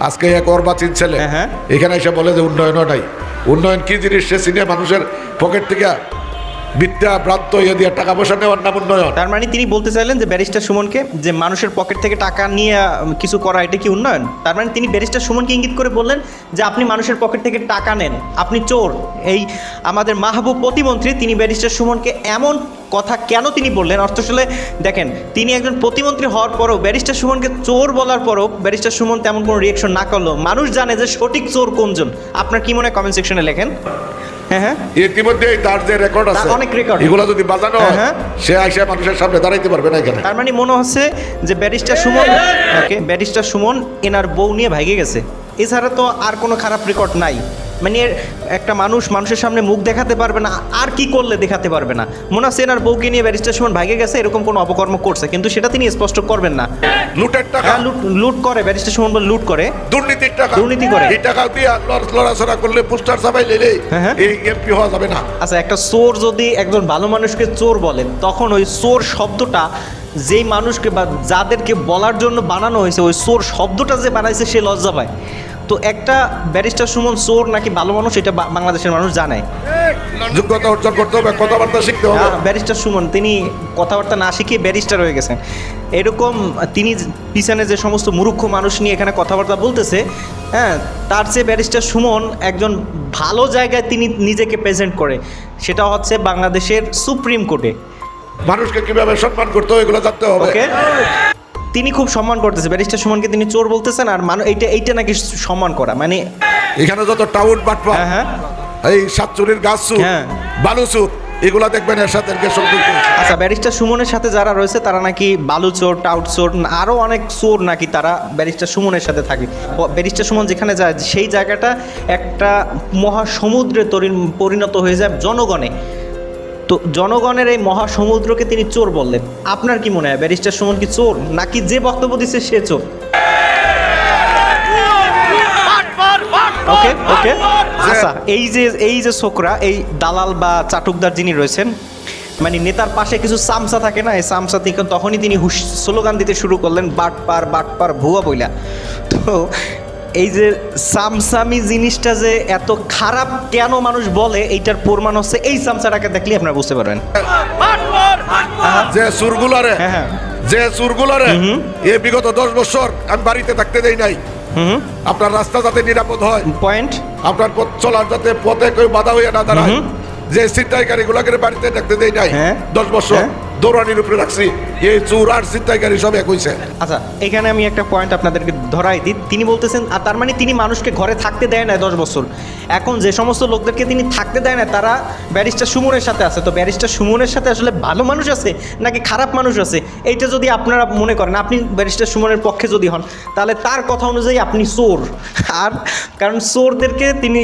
আজকে এক অর্বাচীন ছেলে হ্যাঁ, হ্যাঁ। এখানে এসে বলে যে উন্নয়নও নাই উন্নয়ন কি জিনিস সে সিনে মানুষের পকেট থেকে বিদ্যা ভ্রান্ত ইয়ে দিয়ে টাকা পয়সা নেওয়ার নাম উন্নয়ন। তার মানে তিনি বলতে চাইলেন যে ব্যারিস্টার সুমনকে যে মানুষের পকেট থেকে টাকা নিয়ে কিছু করা, এটা কি উন্নয়ন? তার মানে তিনি ব্যারিস্টার সুমনকে ইঙ্গিত করে বললেন যে আপনি মানুষের পকেট থেকে টাকা নেন, আপনি চোর। এই আমাদের মাহবুব প্রতিমন্ত্রী, তিনি ব্যারিস্টার সুমনকে এমন কথা কেন তিনি বললেন? আসলে দেখেন, তিনি একজন প্রতিমন্ত্রী হওয়ার পরও ব্যারিস্টার সুমনকে চোর বলার পরও ব্যারিস্টার সুমন তেমন কোনো রিয়েকশন না করল। মানুষ জানে যে সঠিক চোর কোনজন। আপনার কি মনে হয় কমেন্ট সেকশনে লেখেন? হ্যাঁ হ্যাঁ। ইতিমধ্যেই তার যে রেকর্ড আছে অনেক রেকর্ড এগুলো যদি বাজানো হয় হ্যাঁ, হ্যাঁ। সে আইসা মানুষের সামনে দাঁড়াইতে পারবে না এখানে। তার মানে মনে হচ্ছে যে barrister Suman okay barrister Suman এনার বউ নিয়ে ভাইগে গেছে। এছাড়া তো আর কোনো খারাপ রেকর্ড নাই। মানে এর একটা মানুষ মানুষের সামনে মুখ দেখাতে পারবে না আর কি করলে দেখাতে পারবে না? মনে হচ্ছে এনার বউকে নিয়ে ব্যারিস্টার সুমন ভাগে গেছে এরকম কোনো অপকর্ম করছে কিন্তু সেটা তিনি স্পষ্ট করবেন না। লুটের টাকা। হ্যাঁ লুট লুট করে ব্যারিস্টার সুমন বলে লুট করে। দুর্নীতির টাকা। দুর্নীতি করে। এই টাকা দিয়ে লড়- লড়াচড়া করলে পোস্টার সবাই লেলে। হ্যাঁ, হ্যাঁ। এই এমপি হওয়া যাবে না। আচ্ছা একটা চোর যদি একজন ভালো মানুষকে চোর বলেন তখন ওই চোর শব্দটা যেই মানুষকে বা যাদেরকে বলার জন্য বানানো হয়েছে ওই চোর শব্দটা যে বানাইছে সে লজ্জা পায়। তো একটা ব্যারিস্টার সুমন চোর নাকি ভালো মানুষ এটা বাংলাদেশের মানুষ জানে। যোগ্যতা অর্জন করতে হবে কথাবার্তা শিখতে হবে। হ্যাঁ, ব্যারিস্টার সুমন তিনি কথাবার্তা না শিখিয়ে ব্যারিস্টার হয়ে গেছেন। এরকম তিনি পিছনে যে সমস্ত মূর্খ মানুষ নিয়ে এখানে কথাবার্তা বলতেছে হ্যাঁ তার চেয়ে ব্যারিস্টার সুমন একজন ভালো জায়গায় তিনি নিজেকে প্রেজেন্ট করে। সেটা হচ্ছে বাংলাদেশের সুপ্রিম কোর্টে। মানুষকে কীভাবে সম্মান করতে হবে এগুলো জানতে হবে। তিনি খুব সম্মান করতেছে। ব্যারিস্টার সুমনকে তিনি চোর বলতেছেন আর মানুষ এইটা এইটা নাকি সম্মান করা। মানে এখানে যত টাউট বাটপা হ্যাঁ হ্যাঁ। এই সাতচুরির গাছ হ্যাঁ। বালু চুর এগুলা দেখবেন এর সাথে আচ্ছা ব্যারিস্টার সুমনের সাথে যারা রয়েছে তারা নাকি বালু চোর টাউট চোর আরও অনেক চোর নাকি তারা ব্যারিস্টার সুমনের সাথে থাকে। ব্যারিস্টার সুমন যেখানে যায় সেই জায়গাটা একটা মহাসমুদ্রে পরিণত হয়ে যায় জনগণে। তো জনগণের এই মহাসমুদ্রকে তিনি চোর বললেন। আপনার কি মনে হয়, ব্যারিস্টার সুমন কি চোর, নাকি যে বক্তব্য দিচ্ছে সে চোর? ওকে ওকে আচ্ছা এই যে এই যে ছোকরা, এই দালাল বা চাটুকদার যিনি রয়েছেন মানে নেতার পাশে কিছু সামসা থাকে না, এই সামসা থেকে তখনই তিনি স্লোগান দিতে শুরু করলেন, বাটপার বাটপার, ভুয়া বইলা। তো এই যে সামসামি জিনিসটা যে এত খারাপ কেন মানুষ বলে এইটার প্রমাণ হচ্ছে এই সামসাটাকে দেখলে আপনারা বুঝতে পারবেন। যে সুরগুলারে হ্যাঁ, হ্যাঁ। যে সুরগুলারে এ বিগত দশ বছর আমি বাড়িতে থাকতে দেই নাই। হুম আপনার রাস্তা যাতে নিরাপদ হয় পয়েন্ট আপনার পথ চলার যাতে পথে কেউ বাধা হইয়া না দাঁড়ায় যে ছিনতাইকারী গুলাকে বাড়িতে থাকতে দেই নাই হ্যাঁ। দশ বছর। দৌড়ানির উপরে রাখছি। এই চুর আর ছিনতাইকারী সব এক হইছে। আচ্ছা এখানে আমি একটা পয়েন্ট আপনাদেরকে ধরাই দিই। তিনি বলতেছেন, আর তার মানে তিনি মানুষকে ঘরে থাকতে দেয় না দশ বছর। এখন যে সমস্ত লোকদেরকে তিনি থাকতে দেয় না তারা ব্যারিস্টার সুমনের সাথে আছে। তো ব্যারিস্টার সুমনের সাথে আসলে ভালো মানুষ আছে, নাকি খারাপ মানুষ আছে? এইটা যদি আপনারা মনে করেন, আপনি ব্যারিস্টার সুমনের পক্ষে যদি হন, তাহলে তার কথা অনুযায়ী আপনি চোর। আর কারণ চোরদেরকে তিনি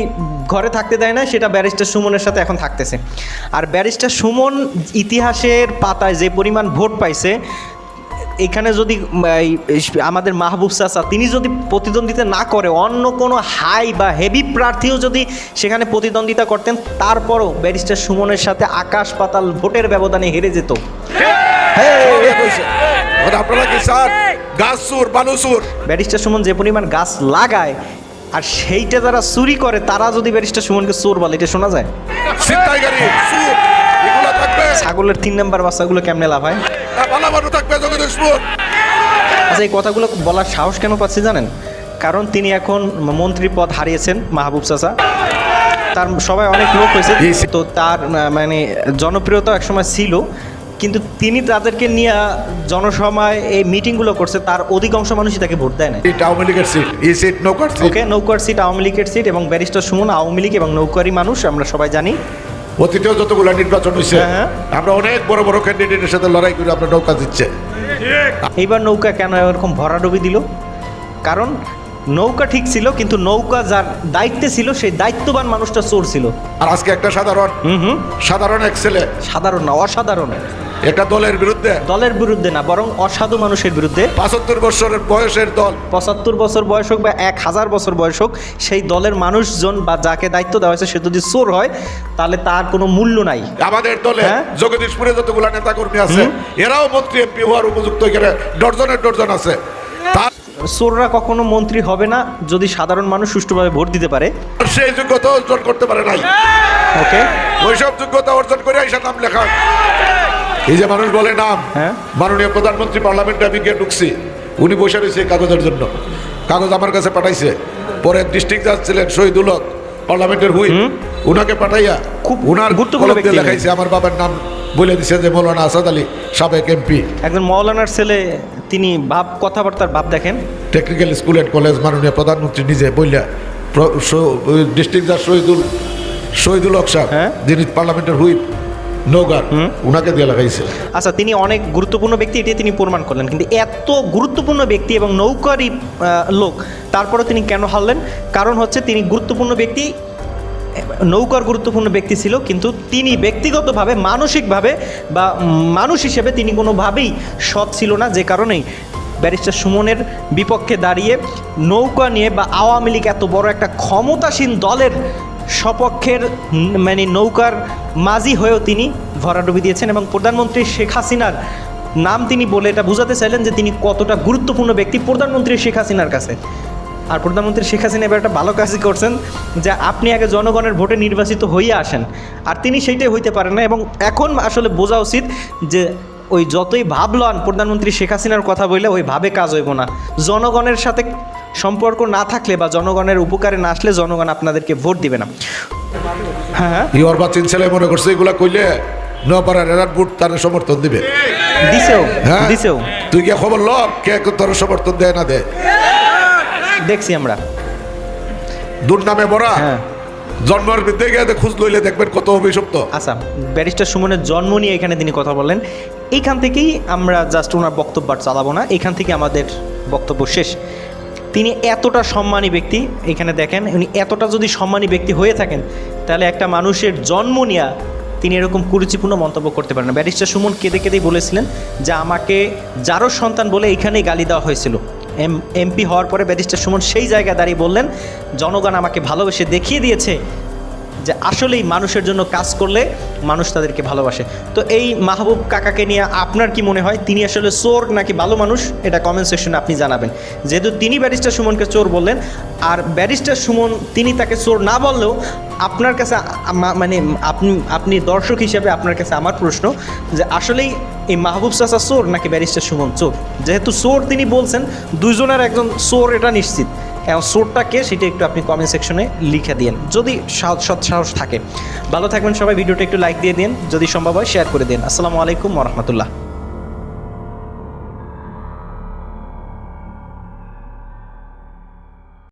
ঘরে থাকতে দেয় না সেটা ব্যারিস্টার সুমনের সাথে এখন থাকতেছে আর ব্যারিস্টার সুমন ইতিহাসের পাতায় যে পরিমাণ ভোট পাইছে এখানে যদি আমাদের মাহবুব চাচা তিনি যদি প্রতিদ্বন্দ্বিতা না করে অন্য কোনো হাই বা হেভি প্রার্থীও যদি সেখানে প্রতিদ্বন্দ্বিতা করতেন তারপরও ব্যারিস্টার সুমনের সাথে আকাশ পাতাল ভোটের ব্যবধানে হেরে যেত। মানে চান গাছ চুর ব্যারিস্টার সুমন যে পরিমাণ গাছ লাগায় আর সেইটা যারা চুরি করে তারা যদি ব্যারিস্টার সুমনকে চোর বলে এটা শোনা যায়? ছাগলের তিন নাম্বার বাচ্চাগুলো কেমনে লাভ হয়? জগদীশপুর আচ্ছা এই কথাগুলো বলার সাহস কেন পাচ্ছি জানেন? কারণ তিনি এখন মন্ত্রী পদ হারিয়েছেন মাহবুব চাচা। তার সবাই অনেক লোক হয়েছে। তো তার মানে জনপ্রিয়তা একসময় ছিল। কিন্তু তিনি তাদেরকে নিয়ে জনসভায় এই মিটিংগুলো করছে তার অধিকাংশ মানুষই তাকে ভোট দেয় না এই আওয়ামী লীগের সিট এই সিট নৌকার সিট ওকে নৌকার সিট আওয়ামী লীগের সিট এবং ব্যারিস্টার সুমন আওয়ামী লীগ এবং নৌকারি মানুষ আমরা সবাই জানি। অতীতেও যতগুলো নির্বাচন হয়েছে হ্যাঁ, হ্যাঁ। আমরা অনেক বড় বড় ক্যান্ডিডেটের সাথে লড়াই করে আপনার নৌকা দিচ্ছে এইবার নৌকা কেন এরকম ভরাডুবি দিল? কারণ নৌকা ঠিক ছিল কিন্তু নৌকা যার দায়িত্বে ছিল সেই দায়িত্ববান মানুষটা চোর ছিল। আর আজকে একটা সাধারণ হুম হুম। সাধারণ এক ছেলে। সাধারণ না অসাধারণ। একটা দলের বিরুদ্ধে। দলের বিরুদ্ধে না বরং অসাধু মানুষের বিরুদ্ধে। পঁচাত্তর বছরের বয়সের দল। পঁচাত্তর বছর বয়স হোক বা এক হাজার বছর বয়স হোক সেই দলের মানুষজন বা যাকে দায়িত্ব দেওয়া হয়েছে সে যদি চোর হয় তাহলে তার কোনো মূল্য নাই। আমাদের দলে হ্যাঁ? জগদীশপুরে যতগুলো নেতা কর্মী আছে এরাও মন্ত্রী এমপি হওয়ার উপযুক্ত এখানে ডর্জনের ডর্জন আছে। তার চোররা কখনো মন্ত্রী হবে না যদি সাধারণ মানুষ সুষ্ঠুভাবে ভোট দিতে পারে। সেই যোগ্যতা অর্জন করতে পারে নাই। ওকে ওইসব যোগ্যতা অর্জন করে এসে নাম লেখা। এই যে মানুষ বলে নাম হ্যাঁ। মাননীয় প্রধানমন্ত্রী পার্লামেন্টে আমি গিয়ে ঢুকছি। উনি বসে রয়েছে কাগজের জন্য। কাগজ আমার কাছে পাঠাইছে। পরে ডিস্ট্রিক্ট জাজ ছিলেন শহীদুল হক পার্লামেন্টের হুই উনাকে পাঠাইয়া খুব উনার গুরুত্বপূর্ণ লেখাইছে আমার বাবার নাম বলে দিছে যে মৌলানা আসাদ আলী সাবেক এমপি। একজন মৌলানার ছেলে তিনি ভাব কথাবার্তার ভাব দেখেন? টেকনিক্যাল স্কুল অ্যান্ড কলেজ মাননীয় প্রধানমন্ত্রী নিজে বললা ডিস্ট্রিক্ট জাজ শহীদুল শহীদুল হক সাহেব হ্যাঁ। যিনি পার্লামেন্টের হুইপ। নৌগার উনাকে দিয়ে লাগাইছে। আচ্ছা তিনি অনেক গুরুত্বপূর্ণ ব্যক্তি এটি তিনি প্রমাণ করলেন। কিন্তু এত গুরুত্বপূর্ণ ব্যক্তি এবং নৌকারই লোক তারপরে তিনি কেন হারলেন? কারণ হচ্ছে তিনি গুরুত্বপূর্ণ ব্যক্তি নৌকার গুরুত্বপূর্ণ ব্যক্তি ছিল কিন্তু তিনি ব্যক্তিগতভাবে মানসিকভাবে বা মানুষ হিসেবে তিনি কোনোভাবেই সৎ ছিল না যে কারণেই ব্যারিস্টার সুমনের বিপক্ষে দাঁড়িয়ে নৌকা নিয়ে বা আওয়ামী লীগ এত বড় একটা ক্ষমতাসীন দলের সপক্ষের মানে নৌকার মাঝি হয়েও তিনি ভরাডুবি দিয়েছেন এবং প্রধানমন্ত্রী শেখ হাসিনার নাম তিনি বলে এটা বোঝাতে চাইলেন যে তিনি কতটা গুরুত্বপূর্ণ ব্যক্তি প্রধানমন্ত্রী শেখ হাসিনার কাছে। আর প্রধানমন্ত্রী শেখ হাসিনা এবার একটা ভালো কাজই করছেন যে আপনি আগে জনগণের ভোটে নির্বাচিত হইয়া আসেন। আর তিনি সেইটাই হইতে পারেন না এবং এখন আসলে বোঝা উচিত যে ওই যতই ভাবলান প্রধানমন্ত্রী শেখ হাসিনার কথা বললে ওই ভাবে কাজ হইব না। জনগণের সাথে সম্পর্ক না থাকলে বা জনগণের উপকারে না আসলে জনগণ আপনাদেরকে ভোট দিবে না। হ্যাঁ হ্যাঁ। ইয়র বাচিন ছেলে মনে করছে এগুলা কইলে নপাড়ার এরার বুট তার সমর্থন দিবে। দিছেও হ্যাঁ? দিছেও। তুই কে খবর ল কে তোর সমর্থন দেয় না দেখছি আমরা। দুর্নামে বড়া হ্যাঁ। জন্মের বিদ্যে গিয়ে খুঁজ লইলে দেখবেন কত অভিশপ্ত। আচ্ছা ব্যারিস্টার সুমনের জন্ম নিয়ে এখানে তিনি কথা বললেন। এইখান থেকেই আমরা জাস্ট ওনার বক্তব্য চালাবো না। এখান থেকে আমাদের বক্তব্য শেষ। তিনি এতটা সম্মানী ব্যক্তি, এখানে দেখেন, উনি এতটা যদি সম্মানী ব্যক্তি হয়ে থাকেন, তাহলে একটা মানুষের জন্ম নেওয়া তিনি এরকম কুরুচিপূর্ণ মন্তব্য করতে পারেন ব্যারিস্টার সুমন কেঁদে কেঁদেই বলেছিলেন যে, আমাকে যারও সন্তান বলে এখানেই গালি দেওয়া হয়েছিল। এম, এমপি হওয়ার পরে ব্যারিস্টার সুমন সেই জায়গায় দাঁড়িয়ে বললেন, জনগণ আমাকে ভালোবেসে দেখিয়ে দিয়েছে যে আসলেই মানুষের জন্য কাজ করলে মানুষ তাদেরকে ভালোবাসে। তো এই মাহবুব কাকাকে নিয়ে আপনার কি মনে হয়? তিনি আসলে চোর নাকি ভালো মানুষ? এটা কমেন্ট সেকশনে আপনি জানাবেন। যেহেতু তিনি ব্যারিস্টার সুমনকে চোর বললেন, আর ব্যারিস্টার সুমন তিনি তাকে চোর না বললেও আপনার কাছে মানে আপনি আপনি দর্শক হিসেবে আপনার কাছে আমার প্রশ্ন যে আসলেই এই মাহবুব চাচা চোর নাকি ব্যারিস্টার সুমন চোর? যেহেতু চোর তিনি বলছেন, দুইজনের একজন চোর এটা নিশ্চিত। এখন সোরটা কে সেটা একটু আপনি কমেন্ট সেকশনে লিখে দিন যদি সাহস, সৎ সাহস থাকে। ভালো থাকবেন সবাই, ভিডিওটা একটু লাইক দিয়ে দিন, যদি সম্ভব হয় শেয়ার করে দিন। আসসালামু আলাইকুম রহমতুল্লাহ।